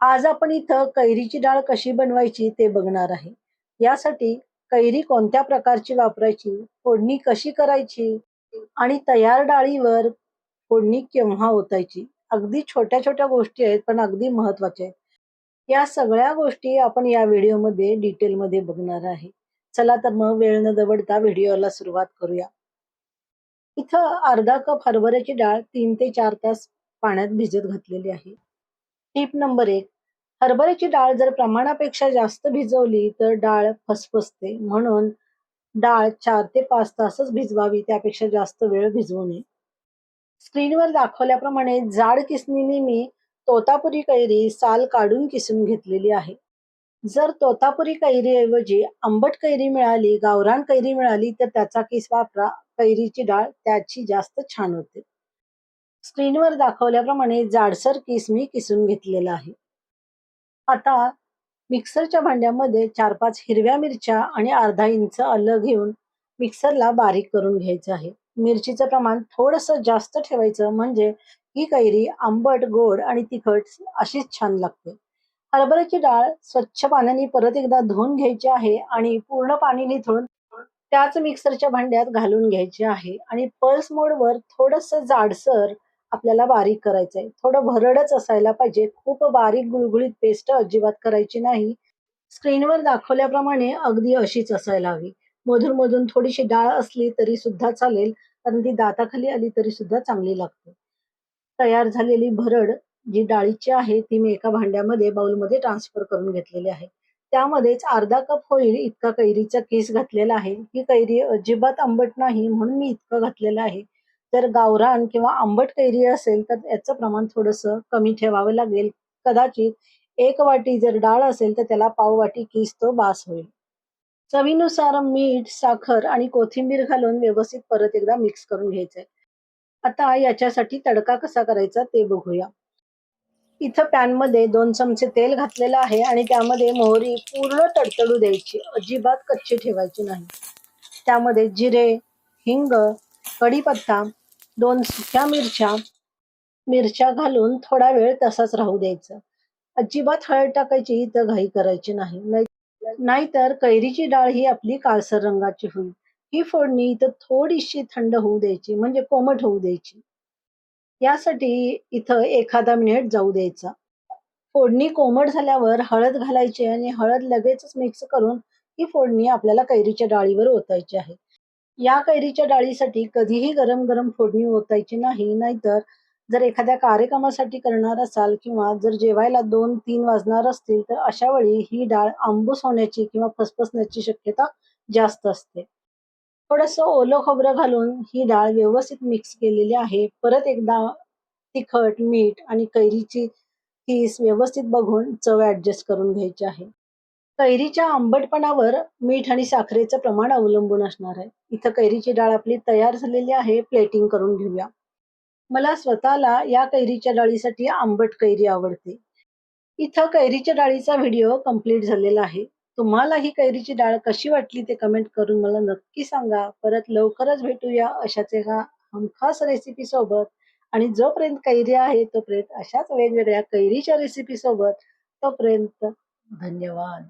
आज आपण इथं कैरीची डाळ कशी बनवायची ते बघणार आहे. यासाठी कैरी कोणत्या प्रकारची वापरायची फोडणी कशी करायची आणि तयार डाळीवर फोडणी केव्हा ओतायची. अगदी छोट्या छोट्या गोष्टी आहेत पण अगदी महत्त्वाच्या आहेत. या सगळ्या गोष्टी आपण या व्हिडिओमध्ये डिटेलमध्ये बघणार आहे. चला तर मग वेळ न दवडता व्हिडिओला सुरुवात करूया. इथं अर्धा कप हरभऱ्याची डाळ तीन ते चार तास पाण्यात भिजत घातलेली आहे. टीप नंबर एक. हरभऱ्याची डाळ जर प्रमाणापेक्षा जास्त भिजवली तर डाळ फसफसते. म्हणून डाळ चार ते पाच तासच भिजवावी त्यापेक्षा जास्त वेळ भिजवू नये. स्क्रीनवर दाखवल्याप्रमाणे जाड किसणीने मी तोतापुरी कैरी साल काढून किसून घेतलेली आहे. जर तोतापुरी कैरीऐवजी आंबट कैरी मिळाली गावरान कैरी मिळाली तर त्याचा किस वापरा. कैरीची डाळ त्याची जास्त छान होते. स्क्रीनवर दाखवल्याप्रमाणे जाडसर किस मी किसून घेतलेला आहे. आता मिक्सरच्या भांड्यामध्ये चार पाच हिरव्या मिरच्या आणि अर्धा इंच आलं घेऊन मिक्सरला बारीक करून घ्यायचं आहे. मिरचीचं प्रमाण थोडंसं जास्त ठेवायचं म्हणजे ही कैरी आंबट गोड आणि तिखट अशीच छान लागते. हरभऱ्याची डाळ स्वच्छ पाण्याने परत एकदा धुवून घ्यायची आहे आणि पूर्ण पाणी निथळून त्याच मिक्सरच्या भांड्यात घालून घ्यायचे आहे आणि पल्स मोडवर थोडस जाडसर आपल्याला बारीक करायचं आहे थोडं भरडच असायला पाहिजे. खूप बारीक गुळगुळीत पेस्ट अजिबात करायची नाही. स्क्रीनवर दाखवल्याप्रमाणे अगदी अशीच असायला हवी. मधून मधून थोडीशी डाळ असली तरी सुद्धा चालेल. कारण ती दाताखाली आली तरी सुद्धा चांगली लागते. तयार झालेली भरड जी डाळीची आहे ती मी एका भांड्यामध्ये बाउलमध्ये ट्रान्सफर करून घेतलेली आहे. त्यामध्येच अर्धा कप होईल इतका कैरीचा केस घातलेला आहे. ही कैरी अजिबात आंबट नाही म्हणून मी इतकं घातलेलं आहे. जर गावरान किंवा आंबट कैरी असेल तर याचं प्रमाण थोडंसं कमी ठेवावं लागेल. कदाचित एक वाटी जर डाळ असेल तर त्याला पाव वाटी किस तो बास होईल. चवीनुसार मीठ साखर आणि कोथिंबीर घालून व्यवस्थित परत एकदा मिक्स करून घ्यायचंय. आता याच्यासाठी तडका कसा करायचा ते बघूया. इथं पॅनमध्ये दोन चमचे तेल घातलेलं आहे आणि त्यामध्ये मोहरी पूर्ण तडतडू द्यायची. अजिबात कच्ची ठेवायची नाही. त्यामध्ये जिरे हिंग कढीपत्ता दोन सुक्या मिरच्या मिरच्या घालून थोडा वेळ तसाच राहू द्यायचं. अजिबात हळद टाकायची तर घाई करायची नाही. नाही- नाहीतर कैरीची डाळ ही आपली काळसर रंगाची होईल. ही फोडणी इथं थोडीशी थंड होऊ द्यायची म्हणजे कोमट होऊ द्यायची. यासाठी इथं एखादा मिनिट जाऊ द्यायचा. फोडणी कोमट झाल्यावर हळद घालायची आणि हळद लगेचच मिक्स करून ही फोडणी आपल्याला कैरीच्या डाळीवर ओतायची आहे. या कैरीच्या डाळीसाठी कधीही गरम गरम फोडणी ओतायची नाही नाहीतर जर एखाद्या कार्यक्रमासाठी करणार असाल किंवा जर जेवायला दोन तीन वाजणार असतील तर अशा वेळी ही डाळ आंबूस होण्याची किंवा फसफसण्याची शक्यता जास्त असते. थोडस ओलं खोबरं घालून ही डाळ व्यवस्थित मिक्स केलेली आहे. परत एकदा तिखट मीठ आणि कैरीची किस व्यवस्थित बघून चव ऍडजस्ट करून घ्यायची आहे. कैरीच्या आंबटपणावर मीठ आणि साखरेचं प्रमाण अवलंबून असणार आहे. इथं कैरीची डाळ आपली तयार झालेली आहे. प्लेटिंग करून घेऊया. मला स्वतःला या कैरीच्या डाळीसाठी आंबट कैरी आवडते. इथं कैरीच्या डाळीचा व्हिडिओ कंप्लीट झालेला आहे. तुम्हाला ही कैरीची डाळ कशी वाटली ते कमेंट करून मला नक्की सांगा. परत लवकरच भेटूया अशाच एका हमखास रेसिपी सोबत. आणि जोपर्यंत कैरी आहे तोपर्यंत अशाच वेगवेगळ्या कैरीच्या रेसिपी सोबत. तोपर्यंत धन्यवाद.